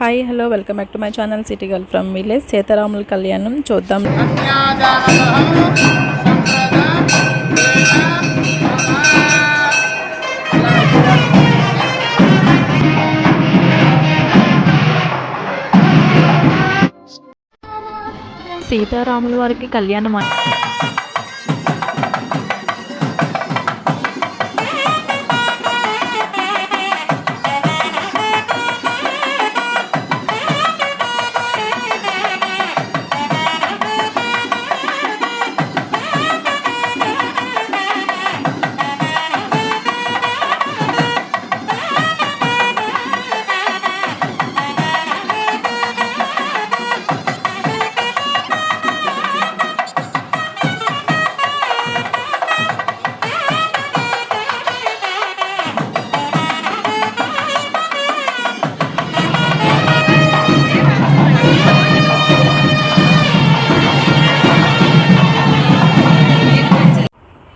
Hi hello welcome back to my channel city girl from village సీతారాముల కళ్యాణం చూద్దాం. సీతారాముల వారికి కళ్యాణం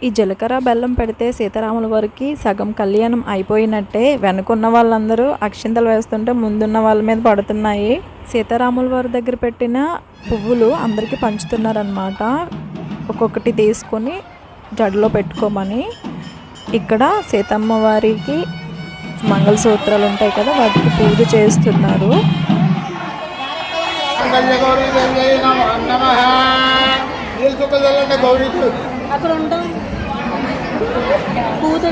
ఈ జీలకర్ర బెల్లం పెడితే సీతారాముల వారికి సగం కళ్యాణం అయిపోయినట్టే వెనుకున్న వాళ్ళందరూ అక్షింతలు వేస్తుంటే ముందున్న వాళ్ళ మీద పడుతున్నాయి. సీతారాముల వారి దగ్గర పెట్టిన పువ్వులు అందరికీ పంచుతున్నారనమాట ఒక్కొక్కటి తీసుకొని జడలో పెట్టుకోమని. ఇక్కడ సీతమ్మ వారికి మంగళసూత్రాలు ఉంటాయి కదా వాటికి పూజ చేస్తున్నారు. గౌరీ कूद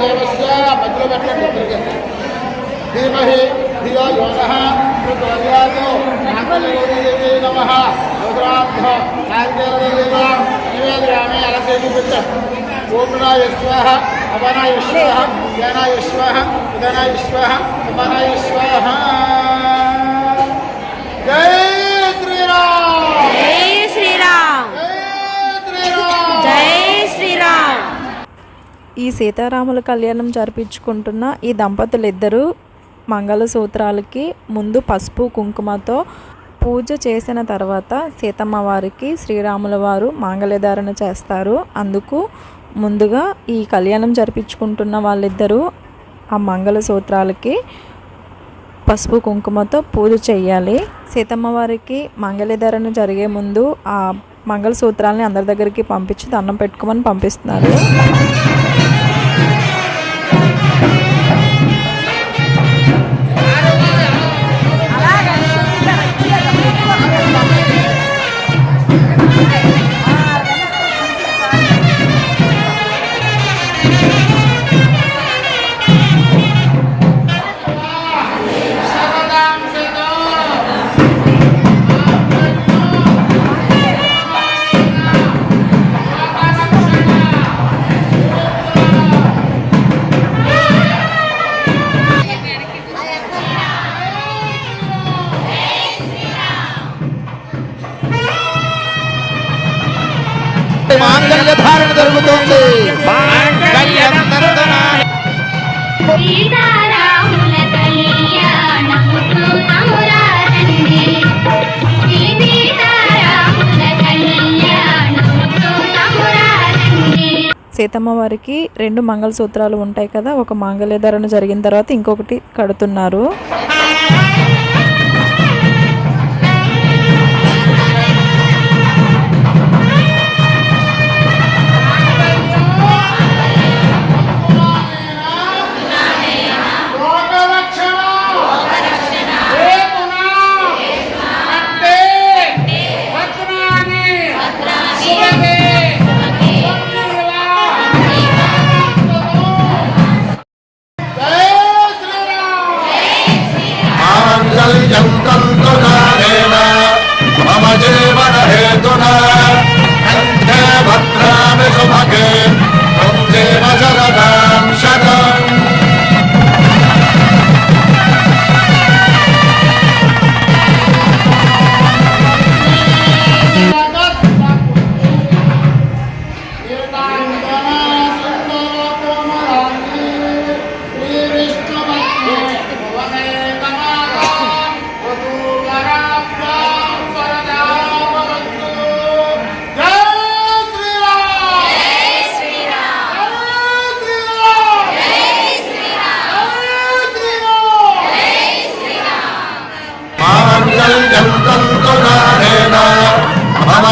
देवस्य भद्रवट्टकुत्रगे धीमहि धियो अपनाय ज्ञानाय उदनाय अपनाय जय ఈ సీతారాముల కళ్యాణం జరిపించుకుంటున్న ఈ దంపతులు మంగళసూత్రాలకి ముందు పసుపు కుంకుమతో పూజ చేసిన తర్వాత సీతమ్మ వారికి శ్రీరాముల వారు మాంగళ్యధారణ చేస్తారు. అందుకు ముందుగా ఈ కళ్యాణం జరిపించుకుంటున్న వాళ్ళిద్దరూ ఆ మంగళసూత్రాలకి పసుపు కుంకుమతో పూజ చేయాలి. సీతమ్మ వారికి మంగళధారణ జరిగే ముందు ఆ మంగళసూత్రాలని అందరి దగ్గరికి పంపించి దండం పెట్టుకోమని పంపిస్తున్నారు. సీతమ్మ వారికి రెండు మంగళసూత్రాలు ఉంటాయి కదా ఒక మాంగళ్యధారణ జరిగిన తర్వాత ఇంకొకటి కడుతున్నారు.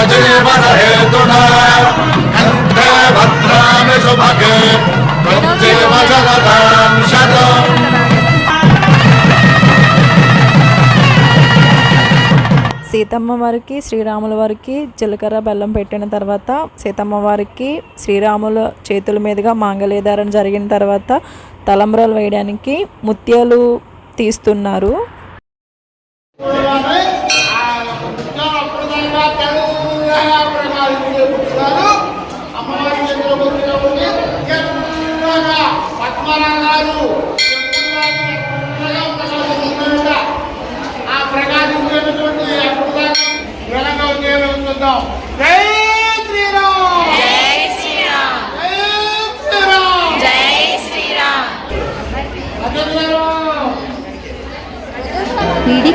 सञ्जीवनहेतुना कण्ठे भद्रामि सुभगे त्वञ्जीव जगदां शतम् సీతమ్మ వారికి శ్రీరాముల వారికి జీలకర్ర బెల్లం పెట్టిన తర్వాత సీతమ్మ వారికి శ్రీరాముల చేతుల మీదుగా మాంగళ్యధారణ జరిగిన తర్వాత తలంబ్రాలు వేయడానికి ముత్యాలు తీస్తున్నారు అమ్మవారి చేతిలో కొద్దిగా ఉండి ఎర్రగా పద్మరంగాలు ఆ ప్రకాశించేటటువంటి అద్భుతంగా ఉంచుదాం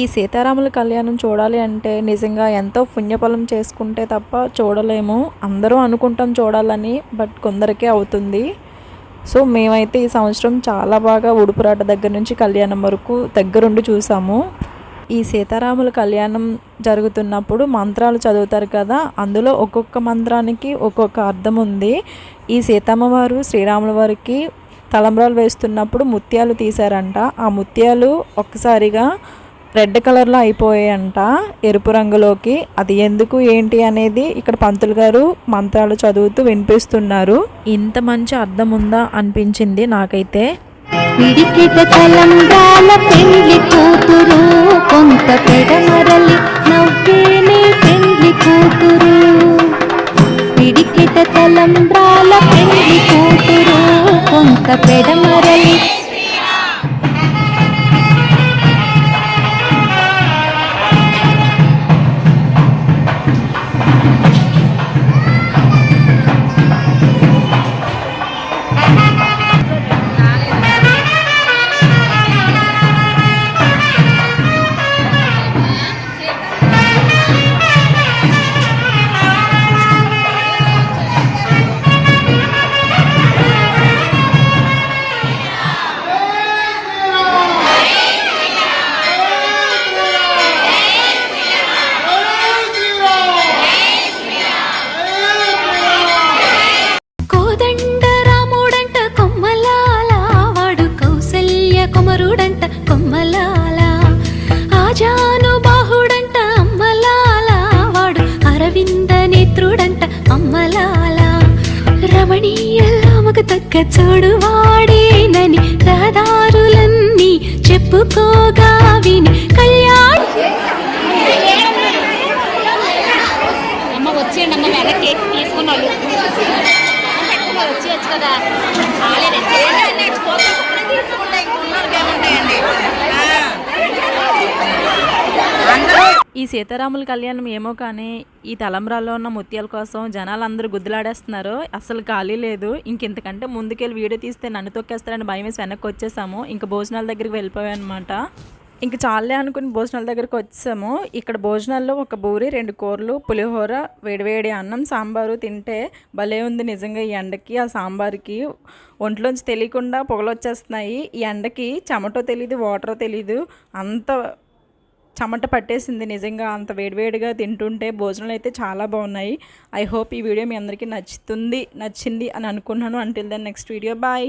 ఈ సీతారాముల కళ్యాణం చూడాలి అంటే నిజంగా ఎంతో పుణ్యఫలం చేసుకుంటే తప్ప చూడలేము. అందరూ అనుకుంటాం చూడాలని బట్ కొందరికే అవుతుంది. సో మేమైతే ఈ సంవత్సరం చాలా బాగా ఉడుపురాట దగ్గర నుంచి కళ్యాణం వరకు దగ్గరుండి చూసాము. ఈ సీతారాముల కళ్యాణం జరుగుతున్నప్పుడు మంత్రాలు చదువుతారు కదా అందులో ఒక్కొక్క మంత్రానికి ఒక్కొక్క అర్థం ఉంది. ఈ సీతమ్మవారు శ్రీరాముల వారికి తలంబ్రాలు వేస్తున్నప్పుడు ముత్యాలు తీశారంట. ఆ ముత్యాలు ఒక్కసారిగా రెడ్ కలర్లో అయిపోయాయంట ఎరుపు రంగులోకి. అది ఎందుకు ఏంటి అనేది ఇక్కడ పంతులు గారు మంత్రాలు చదువుతూ వినిపిస్తున్నారు. ఇంత మంచి అర్థం ఉందా అనిపించింది నాకైతే. పిడికిట తలంబ్రాల పెండ్లి కూతురు కొంత పెడమరలి కళ్యాణ. అమ్మ వచ్చేయండి అమ్మ వెనక్కి తీసుకున్న వాళ్ళు. పెట్టుకున్నారు వచ్చేయచ్చు కదా. ఈ సీతారాముల కళ్యాణం ఏమో కానీ ఈ తలంబ్రాల్లో ఉన్న ముత్యాల కోసం జనాలు అందరూ గుద్దులాడేస్తున్నారు. అసలు ఖాళీ లేదు. ఇంక ఇంతకంటే ముందుకెళ్ళి వీడియో తీస్తే నన్ను తొక్కేస్తారని భయం వేసి వెనక్కి వచ్చేసాము. ఇంకా భోజనాల దగ్గరికి వెళ్ళిపోయాం అనమాట ఇంక చాలే అనుకుని భోజనాల దగ్గరకు వచ్చాము. ఇక్కడ భోజనాల్లో ఒక బూరి రెండు కూరలు పులిహోర వేడివేడి అన్నం సాంబారు తింటే భలే ఉంది నిజంగా ఈ ఎండకి. ఆ సాంబార్కి ఒంట్లోంచి తెలియకుండా పొగలు వచ్చేస్తున్నాయి ఈ ఎండకి చెమటో తెలియదు వాటరో తెలీదు. అంత చెమట పట్టేసింది నిజంగా. అంత వేడివేడిగా తింటుంటే భోజనాలు అయితే చాలా బాగున్నాయి. ఐ హోప్ ఈ వీడియో మీ అందరికీ నచ్చుతుంది నచ్చింది అని అనుకున్నాను. Until then next video bye